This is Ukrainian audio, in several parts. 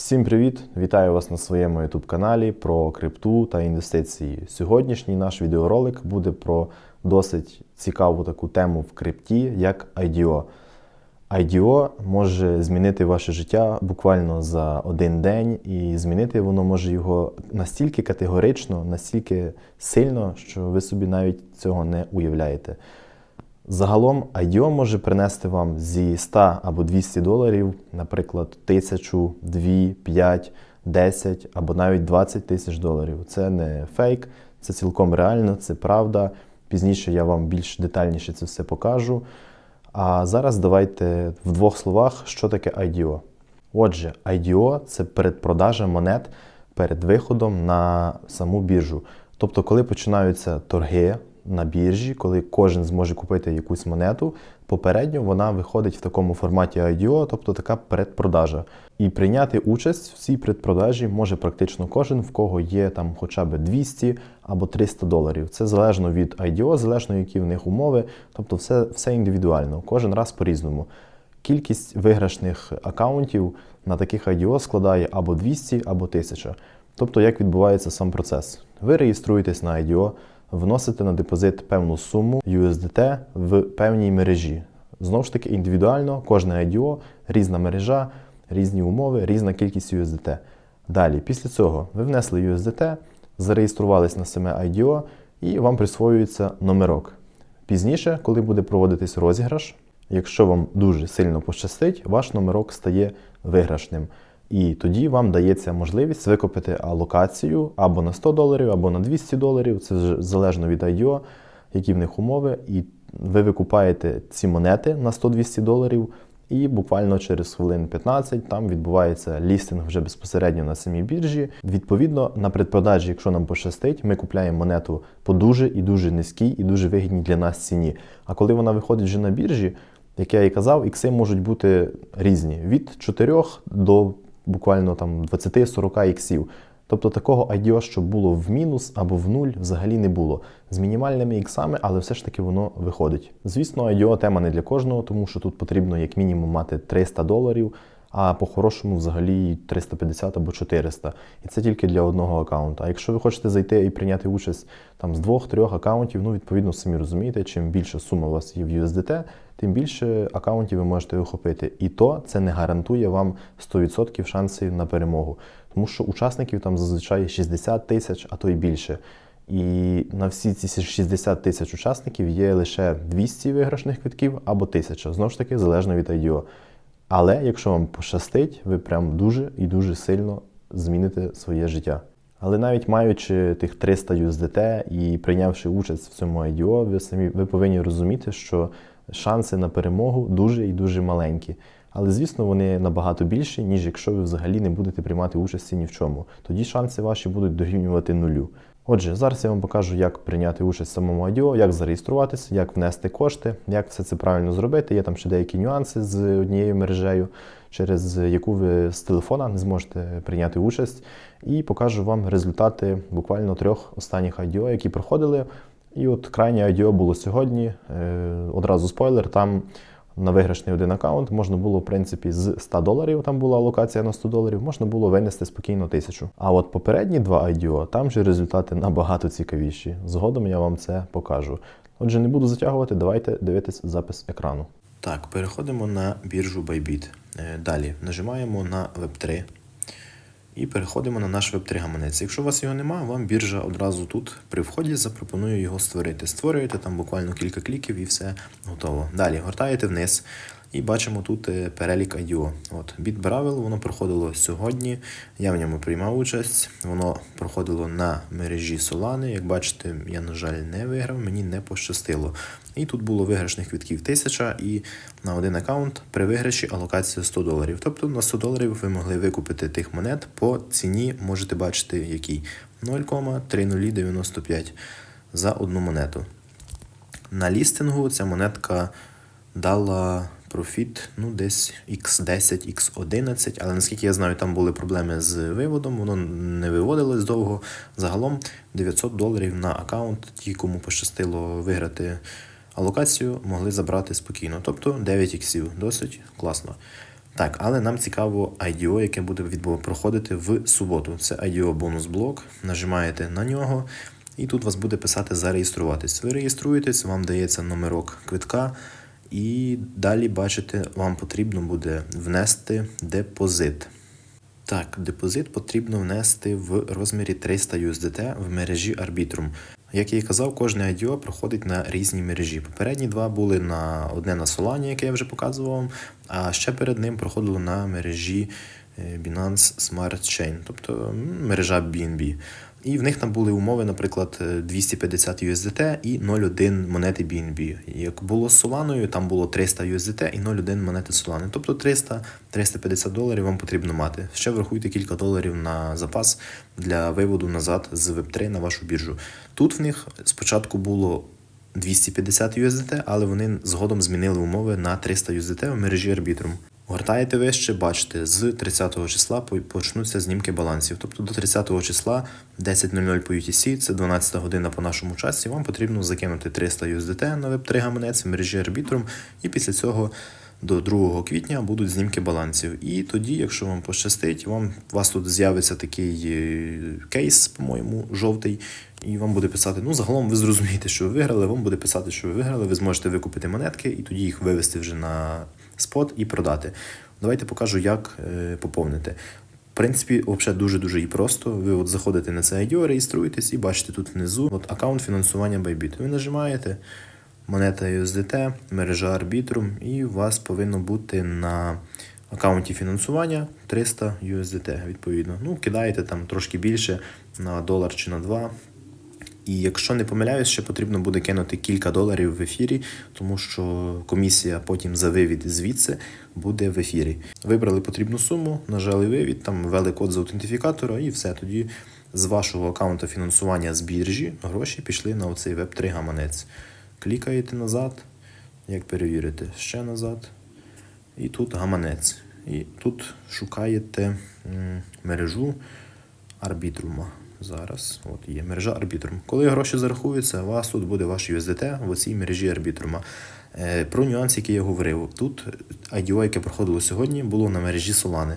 Всім привіт! Вітаю вас на своєму YouTube каналі про крипту та інвестиції. Сьогоднішній наш відеоролик буде про досить цікаву таку тему в крипті, як IDO. IDO може змінити ваше життя буквально за один день, і змінити воно може його настільки категорично, настільки сильно, що ви собі навіть цього не уявляєте. Загалом IDO може принести вам зі 100 або 200 доларів, наприклад, 1000, 2, 5, 10 або навіть 20 тисяч доларів. Це не фейк, це цілком реально, це правда. Пізніше я вам більш детальніше це все покажу. А зараз давайте в двох словах, що таке IDO. Отже, IDO це передпродажа монет перед виходом на саму біржу. Тобто, коли починаються торги на біржі, коли кожен зможе купити якусь монету, попередньо вона виходить в такому форматі IDO, тобто така передпродажа. І прийняти участь в цій предпродажі може практично кожен, в кого є там хоча б 200 або 300 доларів. Це залежно від IDO, залежно які в них умови, тобто все, все індивідуально, кожен раз по-різному. Кількість виграшних акаунтів на таких IDO складає або 200, або 1000. Тобто, як відбувається сам процес. Ви реєструєтесь на IDO, вносите на депозит певну суму USDT в певній мережі. Знову ж таки, індивідуально, кожне IDO, різна мережа, різні умови, різна кількість USDT. Далі, після цього, ви внесли USDT, зареєструвались на саме IDO і вам присвоюється номерок. Пізніше, коли буде проводитись розіграш, якщо вам дуже сильно пощастить, ваш номерок стає виграшним. І тоді вам дається можливість викупити алокацію або на 100 доларів, або на 200 доларів. Це залежно від IDO, які в них умови. І ви викупаєте ці монети на 100-200 доларів, і буквально через хвилин 15 там відбувається лістинг вже безпосередньо на самій біржі. Відповідно, на предпродажі, якщо нам пощастить, ми купляємо монету по дуже і дуже низькій і дуже вигідній для нас ціні. А коли вона виходить вже на біржі, як я і казав, ікси можуть бути різні від 4 до буквально там 20-40 іксів. Тобто такого IDO, щоб було в мінус або в нуль, взагалі не було. З мінімальними іксами, але все ж таки воно виходить. Звісно, IDO тема не для кожного, тому що тут потрібно як мінімум мати 300 доларів, а по-хорошому взагалі 350 або 400. І це тільки для одного аккаунта. А якщо ви хочете зайти і прийняти участь там з двох-трьох аккаунтів, ну відповідно самі розумієте, чим більша сума у вас є в USDT, тим більше аккаунтів ви можете охопити. І то це не гарантує вам 100% шансів на перемогу. Тому що учасників там зазвичай 60 тисяч, а то й більше. І на всі ці 60 тисяч учасників є лише 200 виграшних квитків або 1000, знову ж таки, залежно від IDO. Але якщо вам пощастить, ви прям дуже і дуже сильно зміните своє життя. Але навіть маючи тих 300 USDT і прийнявши участь в цьому IDO, ви самі ви повинні розуміти, що шанси на перемогу дуже і дуже маленькі. Але, звісно, вони набагато більші, ніж якщо ви взагалі не будете приймати участі ні в чому. Тоді шанси ваші будуть дорівнювати нулю. Отже, зараз я вам покажу, як прийняти участь в самому IDO, як зареєструватися, як внести кошти, як все це правильно зробити. Є там ще деякі нюанси з однією мережею, через яку ви з телефона не зможете прийняти участь. І покажу вам результати буквально трьох останніх IDO, які проходили. І от крайнє IDO було сьогодні. Е, одразу спойлер, там на виграшний один аккаунт можна було, в принципі, з 100 доларів, там була алокація на 100 доларів, можна було винести спокійно тисячу. А от попередні два IDO, там же результати набагато цікавіші. Згодом я вам це покажу. Отже, не буду затягувати, давайте дивитись запис екрану. Так, переходимо на біржу Bybit. Е, Далі нажимаємо на Web3 і переходимо на наш веб-3-гаманець. Якщо у вас його немає, вам біржа одразу тут при вході запропонує його створити. Створюєте там буквально кілька кліків і все готово. Далі гортаєте вниз. І бачимо тут е, перелік IDO. От BitBravel, воно проходило сьогодні. Я в ньому приймав участь. Воно проходило на мережі Solana. Як бачите, я, на жаль, не виграв, мені не пощастило. І тут було виграшних квитків 1000 і на один аккаунт при виграші алокація 100 доларів. Тобто на 100 доларів ви могли викупити тих монет по ціні, можете бачити, якій 0,3095 за одну монету. На лістингу ця монетка дала профіт, ну, десь X10, X11, але наскільки я знаю, там були проблеми з виводом, воно не виводилось довго. Загалом 900 доларів на аккаунт, ті, кому пощастило виграти алокацію, могли забрати спокійно. Тобто 9 іксів, досить класно. Так, але нам цікаво IDO, яке буде проходити в суботу. Це IDO бонус блок. Нажимаєте на нього, і тут вас буде писати зареєструватись. Ви реєструєтесь, вам дається номерок квитка, і далі бачите, вам потрібно буде внести депозит. Так, депозит потрібно внести в розмірі 300 USDT в мережі Arbitrum. Як я і казав, кожне IDO проходить на різній мережі. Попередні два були на одне на Solana, яке я вже показував а ще перед ним проходило на мережі е, Binance Smart Chain, тобто мережа BNB. І в них там були умови, наприклад, е, 250 USDT і 0,1 монети BNB. Як було з Solana, там було 300 USDT і 0,1 монети Solana. Тобто 300-350 доларів вам потрібно мати. Ще врахуйте кілька доларів на запас для виводу назад з Web3 на вашу біржу. Тут в них спочатку було 250 USDT, але вони згодом змінили умови на 300 USDT в мережі Arbitrum. Гортаєте вище, бачите, з 30-го числа почнуться знімки балансів. Тобто до 30-го числа 10.00 по UTC, це 12 година по нашому часі. Вам потрібно закинути 300 USDT на Web3 гаманець в мережі Arbitrum, і після цього до 2 квітня будуть знімки балансів. І тоді, якщо вам пощастить, вам у вас тут з'явиться такий е, кейс, по-моєму, жовтий, і вам буде писати: ну, загалом ви зрозумієте, що ви виграли, вам буде писати, що ви виграли, ви зможете викупити монетки і тоді їх вивести вже на спот і продати. Давайте покажу, як е, поповнити. В принципі, взагалі дуже-дуже і просто. Ви от заходите на це IDO, реєструєтесь і бачите тут внизу от аккаунт фінансування Bybit. Ви нажимаєте монета USDT, мережа Arbitrum, і у вас повинно бути на аккаунті фінансування 300 USDT, відповідно. Ну, кидаєте там трошки більше на долар чи на два. І якщо не помиляюсь, ще потрібно буде кинути кілька доларів в ефірі, тому що комісія потім за вивід звідси буде в ефірі. Вибрали потрібну суму, нажали вивід, там ввели код з аутентифікатора і все. Тоді з вашого аккаунту фінансування з біржі гроші пішли на оцей веб-3 гаманець. Клікаєте назад, як перевірити, ще назад. І тут гаманець. І тут шукаєте мережу арбітрума. Зараз от є мережа арбітрум. Коли гроші зарахуються, у вас тут буде ваш USDT в оцій мережі арбітрума. Е, Про нюанс, який я говорив. Тут IDO, яке проходило сьогодні, було на мережі Solana.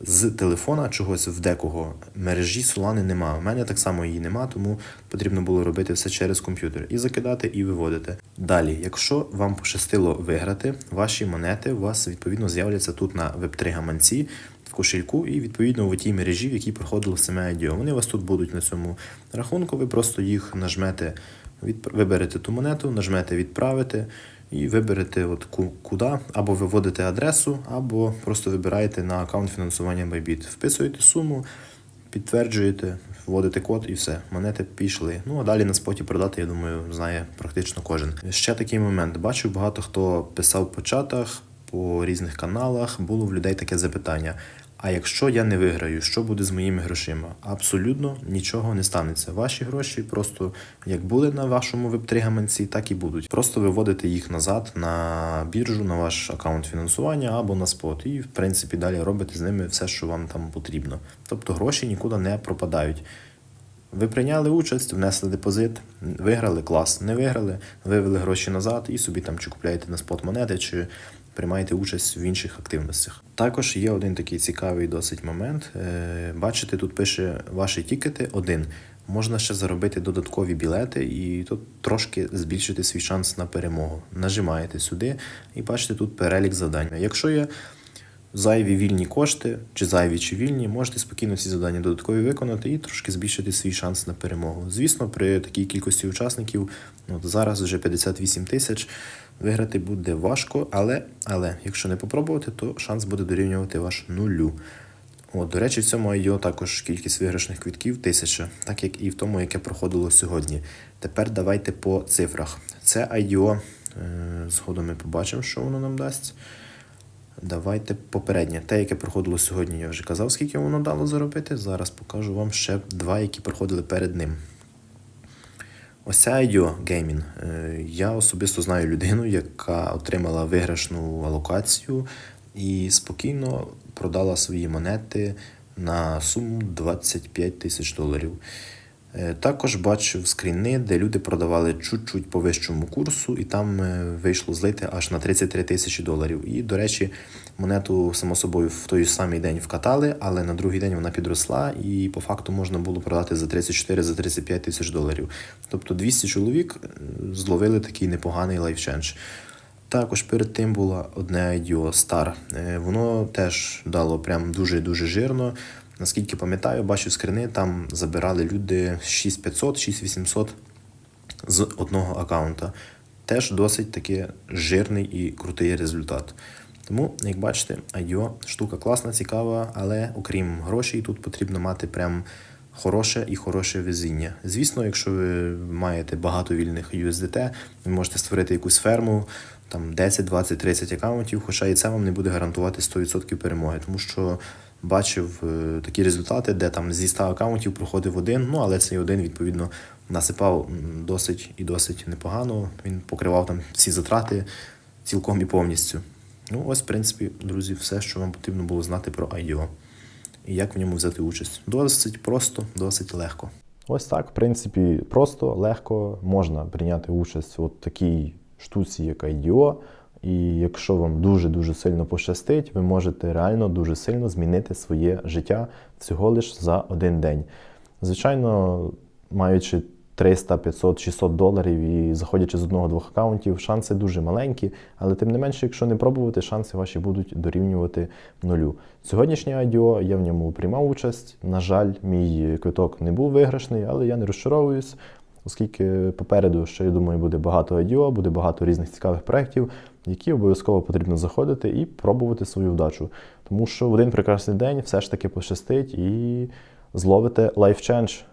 З телефона чогось в декого мережі Solana нема. У мене так само її нема, тому потрібно було робити все через комп'ютер і закидати, і виводити. Далі, якщо вам пощастило виграти, ваші монети у вас відповідно з'являться тут на Web3 гаманці кошельку і відповідно в тій мережі, в якій проходило саме IDO. Вони у вас тут будуть на цьому рахунку. Ви просто їх нажмете, від... виберете ту монету, нажмете відправити. І виберете от ку- куди, або виводите адресу, або просто вибираєте на аккаунт фінансування Bybit. Вписуєте суму, підтверджуєте, вводите код і все. Монети пішли. Ну а далі на споті продати, я думаю, знає практично кожен. Ще такий момент. Бачу, багато хто писав по чатах, по різних каналах. Було в людей таке запитання. А якщо я не виграю, що буде з моїми грошима? Абсолютно нічого не станеться. Ваші гроші просто як були на вашому веб-3 гаманці, так і будуть. Просто виводите їх назад на біржу, на ваш аккаунт фінансування або на спот. І в принципі далі робите з ними все, що вам там потрібно. Тобто гроші нікуди не пропадають. Ви прийняли участь, внесли депозит, виграли клас, не виграли, вивели гроші назад і собі там чи купляєте на спот монети, чи приймаєте участь в інших активностях. Також є один такий цікавий досить момент. Е, Бачите, тут пише ваші тікети один. Можна ще заробити додаткові білети і тут трошки збільшити свій шанс на перемогу. Нажимаєте сюди і бачите тут перелік завдань. Якщо є зайві вільні кошти, чи зайві, чи вільні, можете спокійно ці завдання додаткові виконати і трошки збільшити свій шанс на перемогу. Звісно, при такій кількості учасників, от зараз вже 58 тисяч, виграти буде важко, але, але якщо не попробувати, то шанс буде дорівнювати ваш нулю. От, до речі, в цьому IDO також кількість виграшних квитків тисяча, так як і в тому, яке проходило сьогодні. Тепер давайте по цифрах. Це IDO, е, згодом ми побачимо, що воно нам дасть. Давайте попереднє. Те, яке проходило сьогодні, я вже казав, скільки воно дало заробити. Зараз покажу вам ще два, які проходили перед ним. Ось Геймін. Е, Я особисто знаю людину, яка отримала виграшну алокацію і спокійно продала свої монети на суму 25 тисяч доларів. Е, Також бачив скріни, де люди продавали чуть-чуть по вищому курсу, і там е, вийшло злити аж на 33 тисячі доларів. І, до речі, монету само собою в той самий день вкатали, але на другий день вона підросла, і по факту можна було продати за 34 за 35 тисяч доларів. Тобто 200 чоловік зловили такий непоганий лайфчендж. Також перед тим було одне IDO Star. Е, Воно теж дало прям дуже-дуже жирно. Наскільки пам'ятаю, бачу скрини, там забирали люди 6500, 6800 з одного аккаунта. Теж досить таки жирний і крутий результат. Тому, як бачите, IDO штука класна, цікава, але окрім грошей, тут потрібно мати прям хороше і хороше везіння. Звісно, якщо ви маєте багато вільних USDT, ви можете створити якусь ферму, там 10, 20, 30 аккаунтів, хоча і це вам не буде гарантувати 100% перемоги, тому що бачив е, такі результати, де там зі 100 аккаунтів проходив один, ну але цей один відповідно насипав досить і досить непогано. Він покривав там всі затрати цілком і повністю. Ну, ось, в принципі, друзі, все, що вам потрібно було знати про IDO і як в ньому взяти участь. Досить просто, досить легко. Ось так, в принципі, просто, легко можна прийняти участь у такій штуці, як IDO. І якщо вам дуже-дуже сильно пощастить, ви можете реально дуже сильно змінити своє життя всього лиш за один день. Звичайно, маючи 300, 500, 600 доларів і заходячи з одного-двох аккаунтів, шанси дуже маленькі, але тим не менше, якщо не пробувати, шанси ваші будуть дорівнювати нулю. Сьогоднішнє IDO, я в ньому приймав участь. На жаль, мій квиток не був виграшний, але я не розчаровуюсь, оскільки попереду ще, я думаю, буде багато IDO, буде багато різних цікавих проєктів, які обов'язково потрібно заходити і пробувати свою вдачу. Тому що в один прекрасний день все ж таки пощастить і зловите change.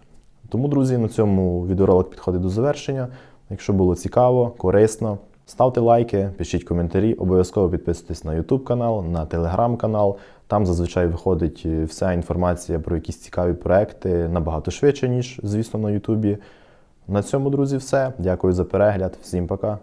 Тому, друзі, на цьому відеоролик підходить до завершення. Якщо було цікаво, корисно, ставте лайки, пишіть коментарі, обов'язково підписуйтесь на YouTube канал, на Telegram канал. Там зазвичай виходить е, вся інформація про якісь цікаві проекти набагато швидше, ніж, звісно, на YouTube. На цьому, друзі, все. Дякую за перегляд. Всім пока.